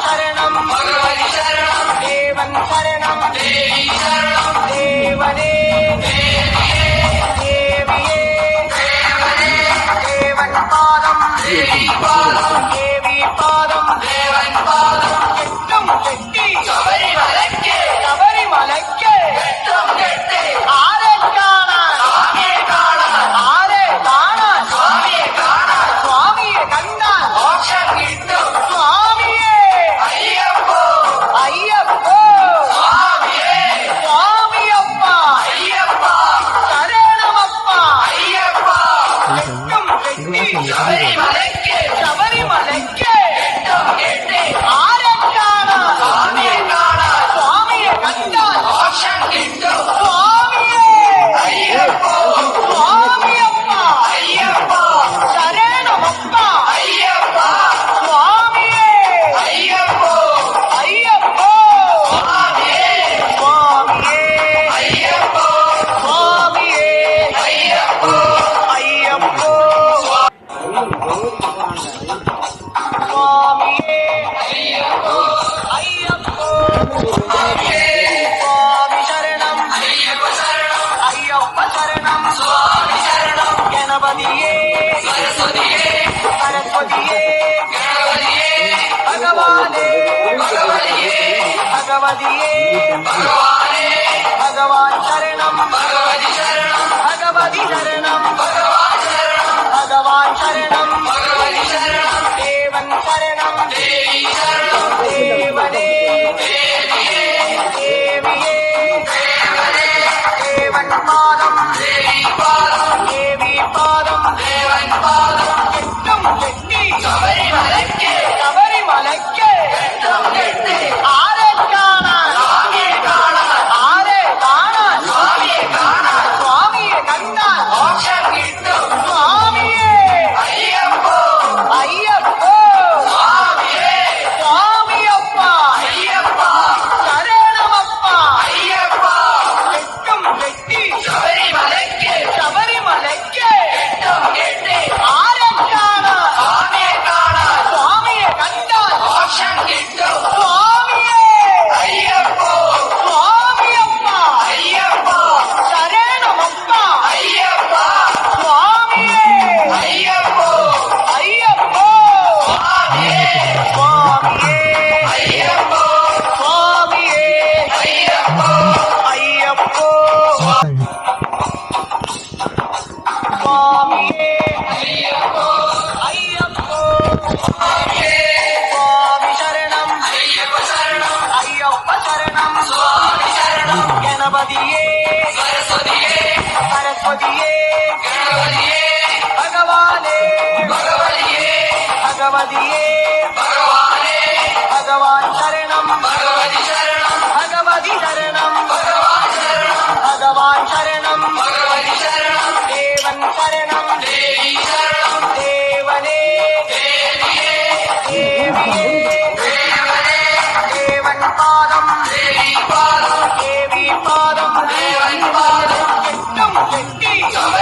சரணம் பகவதி சரணம் தேவன் சரணம். தேவி சரணம் தேவனே. தேவியே. தேவனே தேவன் பாதம் தேவி பாதம். பாதம். தேவி பாதம். தேவன் பாதம். எட்டும் எட்டி.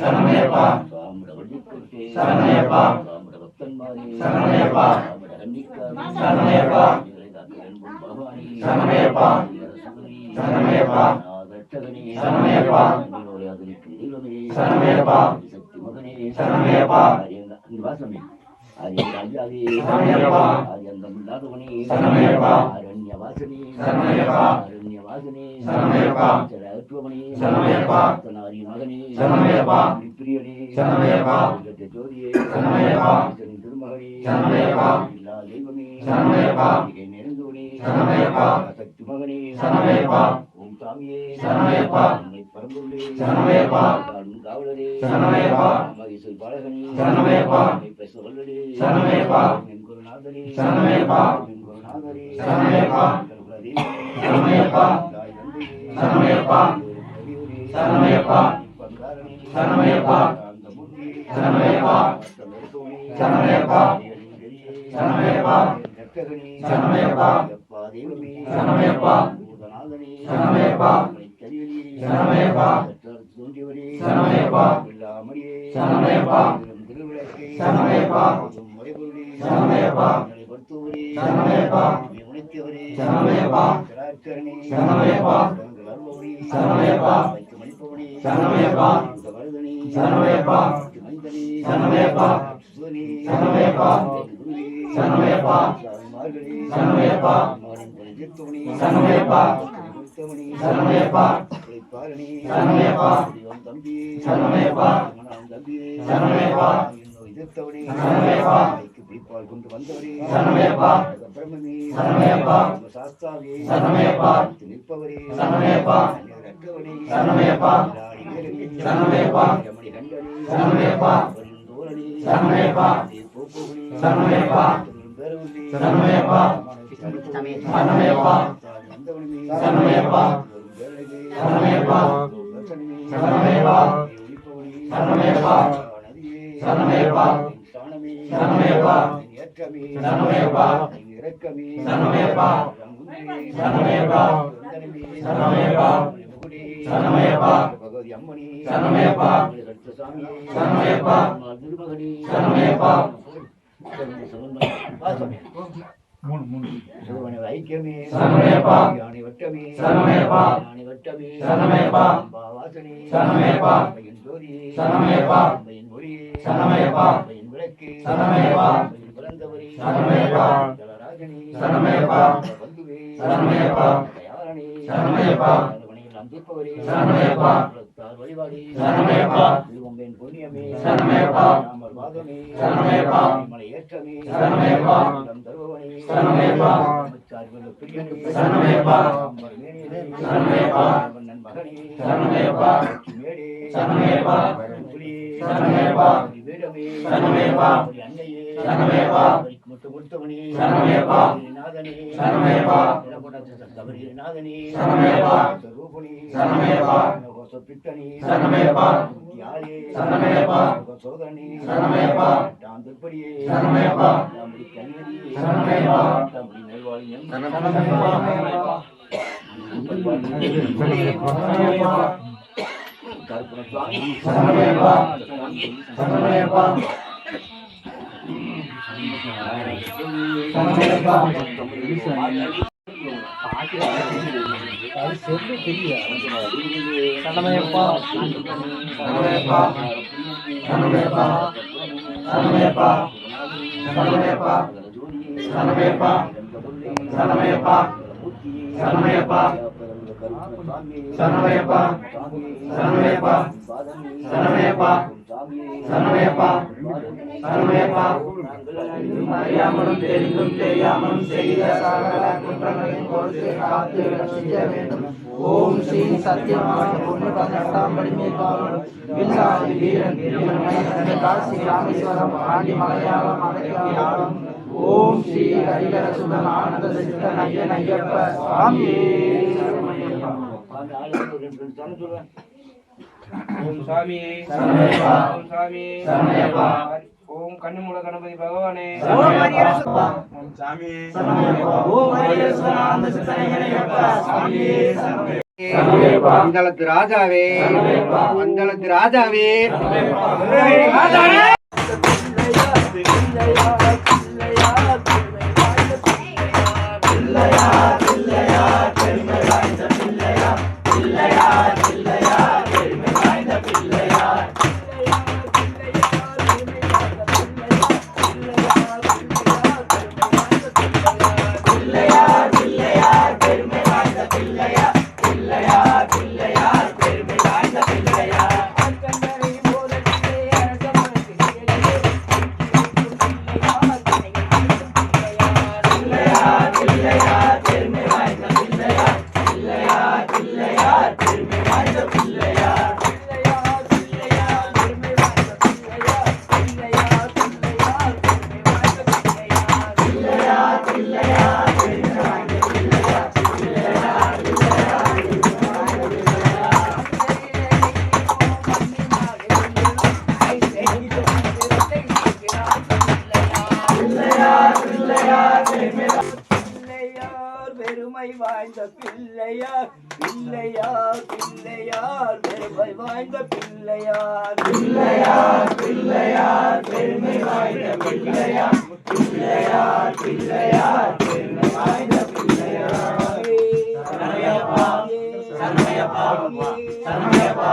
சரணையப்பா சரணையப்பா சரணையப்பா சரணையப்பா சரணையப்பா சரணையப்பா சரணையப்பா சரணையப்பா சரணையப்பா சரணையப்பா சரணையப்பா வாசனே சரணமையப்பா. அற்புமணி சரணமையப்பா. தனாரி மகனே சரணமையப்பா. பிரியனே சரணமையப்பா. ஜோதியே சரணமையப்பா. ஈசனின் திருமகனே சரணமையப்பா. எல்லா தெய்வமே சரணமையப்பா. மிகை நிறைந்தவனே சரணமையப்பா. சக்தி மகனே சரணமையப்பா. ஓம் சாமியே சரணமையப்பா. உம்மை பரம்பொருளே சரணமையப்பா. காடும் காவலரே சரணமையப்பா. மகிழ்ச்சி பாலகனே சரணமையப்பா. உம்மை பேசுவல்லரே சரணமையப்பா. என் குருநாதரே சரணமையப்பா. என் குருநாதரே சரணமையப்பா. எங்கள் குலதெய்வமே. சரணமையப்பா. தாய் தந்தையே. சரணமையப்பா. பெரியோரே. சரணமையப்பா. பங்காரணி. சரணமையப்பா. அந்த மூர்த்தி. சரணமையப்பா. மற்ற மருத்துவனே. சரணமையப்பா. சமர்ப்பிப்பவரே கவனித்தவரே கராக்கரணி வளர்பவரே வைத்தமளிப்பவனே வருதனே. மனிதனே சுதனே குருவே சாமிமார்களே. மாறின் சனமயப்பா தம்பியே. தம்பியே. காப்பாள் கொண்டு வந்தவரே சரணமையப்பா பிரம்மமே சரணமையப்பா சாஸ்தாவே சரணமையப்பா நிற்பவரே சரணமையப்பா அற்றவனே சரணமையப்பா சரணமையப்பா ரமணி கண்டனே சரணமையப்பா தோரணி சரணமையப்பா போகணி இரக்கமே சரணமேப்பா இரக்கமே சரணமேப்பா சரணமேப்பா சரணமேப்பா சரணமேப்பா பகவதி அம்மணி சரணமேப்பா அடுத்த சாமி சரணமேப்பா திருமகனி. சரணமேப்பா மூணு மூணு. சிவனை ஐக்கியமே. சரணமேப்பா யானை வட்டமே. சரணமேப்பா யானை வட்டமே. சரணமேப்பா பாவாசனி சரணமேப்பா பையன் ஜோதி சரணமேப்பா பையன் மொழி சரணமேப்பா பையன் விளக்கு. சரணமேப்பா சிறந்தவரே ஜலராஜனே. பந்துவே தயாரணே. பணியில் அம்பிப்பவரே வழிபாடே. திருவம்பேன் புண்ணியமே. ராமர் வாதமே மலை ஏற்றமே தருபவனே பிரியனே. மகனே மேடே புலியே வீடமே அன்னையே சரணமேவா முத்து முத்துமணி சரணமேவா நாதனே சரணமேவா கபரிநாதனே சரணமேவா ரூபணி சுவாமி சரணமேவா சரணமேவா சொல்லு தெரியப்பா கணமையப்பா கணமையப்பா கணமையப்பா கணமையப்பா கணமையப்பா கணமையப்பா கணமையப்பா சரணமையப்பா. சரணமையப்பா. சரணமையப்பா. சரணமையப்பா. சரணமையப்பா. அறியாமலும் தெரிந்தும் தெரியாமலும் செய்த சகல குற்றங்களையும் பொறுத்து காத்து ரட்சிக்க வேண்டும் ஓம் ஸ்ரீ சத்யமான ஒன்று பதினெட்டாம் படிமை வில்லாதி வீரன் காசி ராமேஸ்வரம் ஆண்டி மலையாளம் ஓம் ஸ்ரீ ஹரிகர சுதன் ஆனந்த சித்தன் ஐயன் ஐயப்ப சுவாமி அந்த ஆளு ஓம் சாமி. ஓம் சாமி. ஓம் கண்ணுமூல கணபதி பகவானே. ஓம் சாமி. மங்களத்து ராஜாவே. மங்களத்து ராஜாவே. ராஜாவே. பெருமை வாய்ந்த பிள்ளையார் பிள்ளையார் பிள்ளையார் பெருமை வாய்ந்த பிள்ளையார் பிள்ளையார் பிள்ளையார் பெருமை வாய்ந்த பிள்ளையார் சரணயப்பா சரணயப்பா சரணயப்பா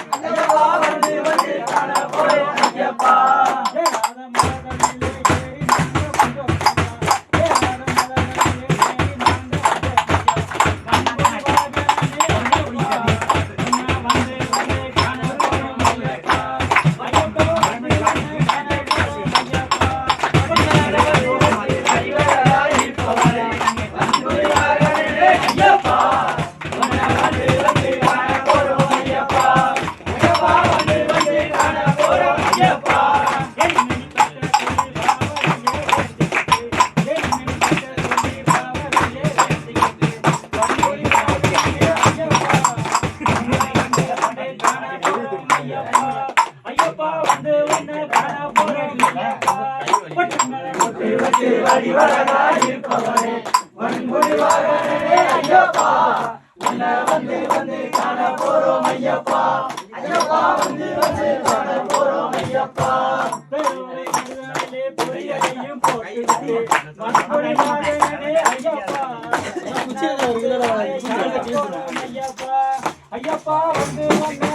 அடிவரனாய் இருப்பவரே வன்முறிவாகனே ஐயப்பா. உன்னை வந்து வந்து காண போறோம் ஐயப்பா. ஐயப்பா வந்து வந்து காண போறோம் ஐயப்பா புரியலையும் போட்டு வன்முறிவாகனே ஐயப்பா. ஐயப்பா வந்து வந்து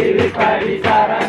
ஒன்பதாம் திருப்படி சரணம்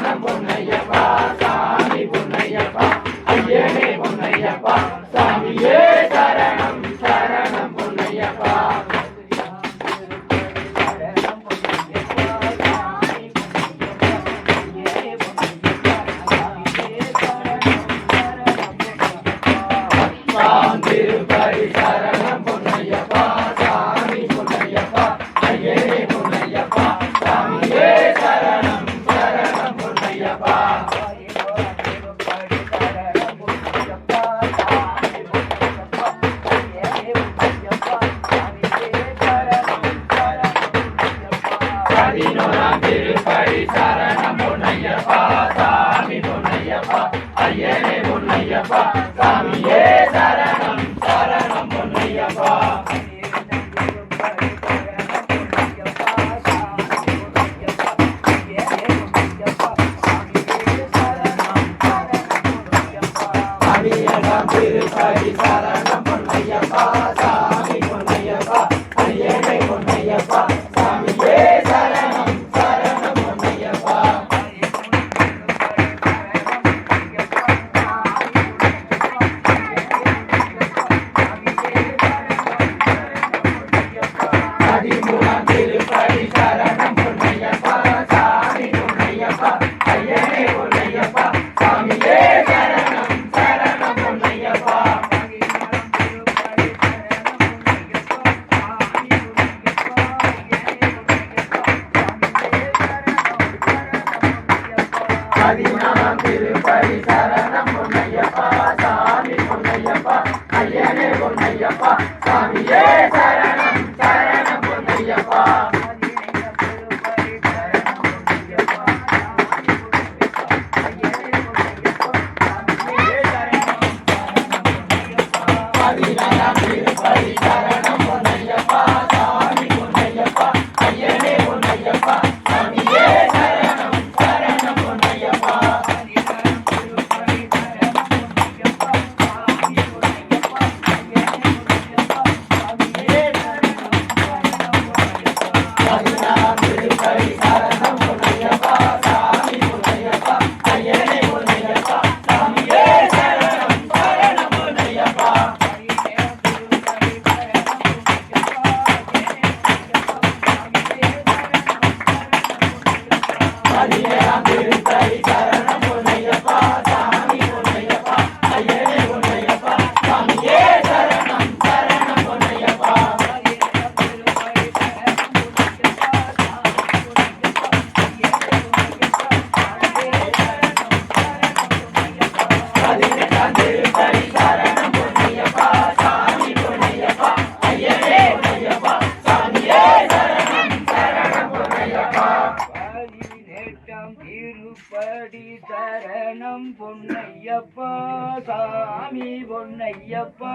பொன்னையப்பா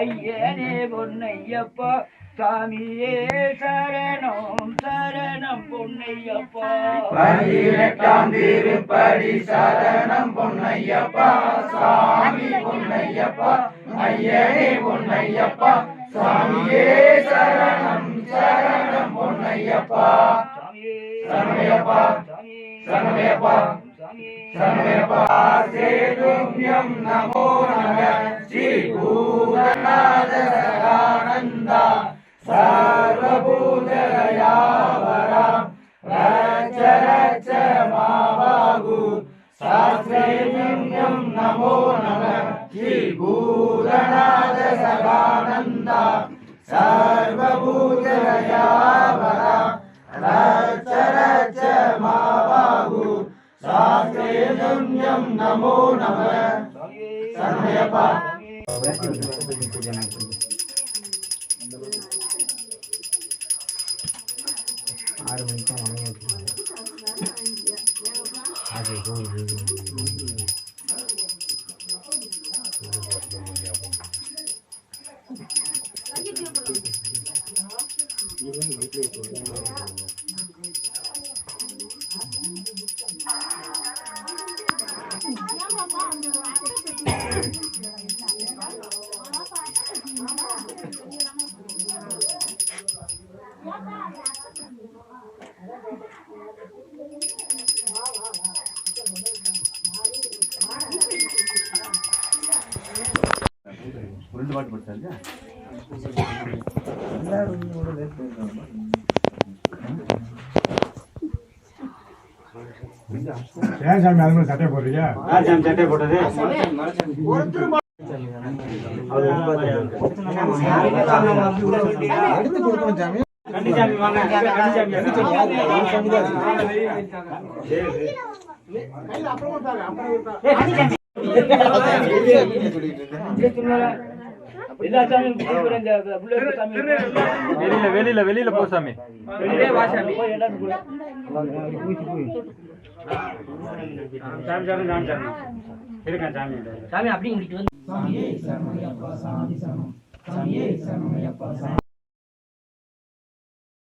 ஐயனே பொன்னையப்பா சாமியே சரணம் சரணம் பொன்னையப்பா. பதினெட்டாம் திருப்படி சரணம் பொன்னையப்பா சாமி பொன்னையப்பா ஐயனே பொன்னையப்பா சாமியே சரணம் சரணம் பொன்னையப்பா. சாமியே சரணமையப்பா சரணமையப்பா समेपासे तुभ्यं नमो नमः श्रीभूतनादसदानन्द सर्वभूतदयावरा रच रच मा वागु शास्त्रैर्यं नमो नमः श्रीभूतनादसदानन्द सर्वभूतदयावरा रच रच मा சாஸ்திரேயம் நமோ நம சரணமையப்பா உருண்டு ஏன் சாமி அது மாதிரி சட்டை போடுறீங்க? சாமியும் புடிச்சு இந்த புள்ள சாமி. வெளியில வெளியில வெளியில போ சாமி. சாமி. போய் எல்லாரும் கூட. சாமி சாமி நான் சாமி. இருக்கேன் சாமி. சாமி அப்படி சாமி சாமி.